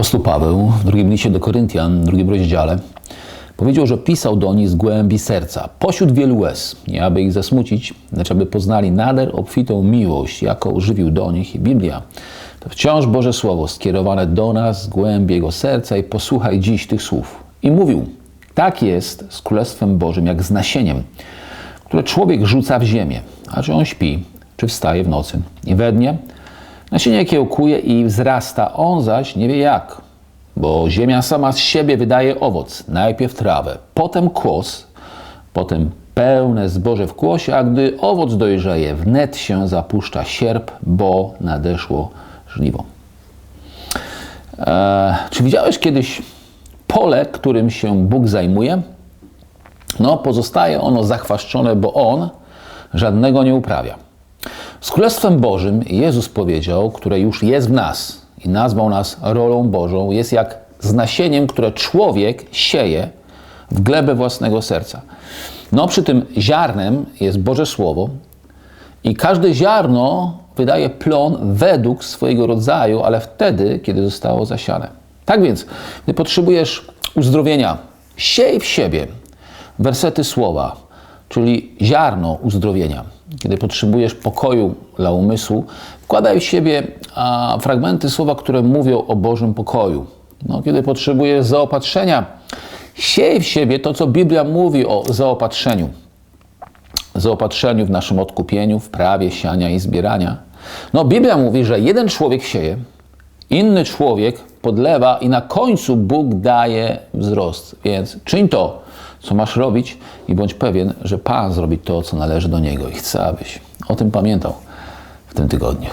Apostoł Paweł w drugim liście do Koryntian, w drugim rozdziale, powiedział, że pisał do nich z głębi serca, pośród wielu łez, nie aby ich zasmucić, lecz aby poznali nader obfitą miłość, jaką żywił do nich. Biblia to wciąż Boże Słowo skierowane do nas z głębi Jego serca i posłuchaj dziś tych słów. I mówił, tak jest z Królestwem Bożym, jak z nasieniem, które człowiek rzuca w ziemię, a czy on śpi, czy wstaje w nocy. I we dnie nasienie kiełkuje i wzrasta, on zaś nie wie jak. Bo ziemia sama z siebie wydaje owoc, najpierw trawę, potem kłos, potem pełne zboże w kłosie, a gdy owoc dojrzeje, wnet się zapuszcza sierp, bo nadeszło żniwo. Eee, czy widziałeś kiedyś pole, którym się Bóg zajmuje? No, pozostaje ono zachwaszczone, bo On żadnego nie uprawia. Z Królestwem Bożym Jezus powiedział, które już jest w nas i nazwał nas rolą Bożą, jest jak z nasieniem, które człowiek sieje w glebę własnego serca. No, przy tym ziarnem jest Boże Słowo i każde ziarno wydaje plon według swojego rodzaju, ale wtedy, kiedy zostało zasiane. Tak więc, gdy potrzebujesz uzdrowienia, siej w siebie wersety słowa, czyli ziarno uzdrowienia. Kiedy potrzebujesz pokoju dla umysłu, wkładaj w siebie a, fragmenty słowa, które mówią o Bożym pokoju. No, kiedy potrzebujesz zaopatrzenia, siej w siebie to, co Biblia mówi o zaopatrzeniu. Zaopatrzeniu w naszym odkupieniu, w prawie siania i zbierania. No, Biblia mówi, że jeden człowiek sieje, inny człowiek podlewa i na końcu Bóg daje wzrost. Więc czyń to, co masz robić i bądź pewien, że Pan zrobi to, co należy do Niego i chce, abyś o tym pamiętał w tym tygodniu.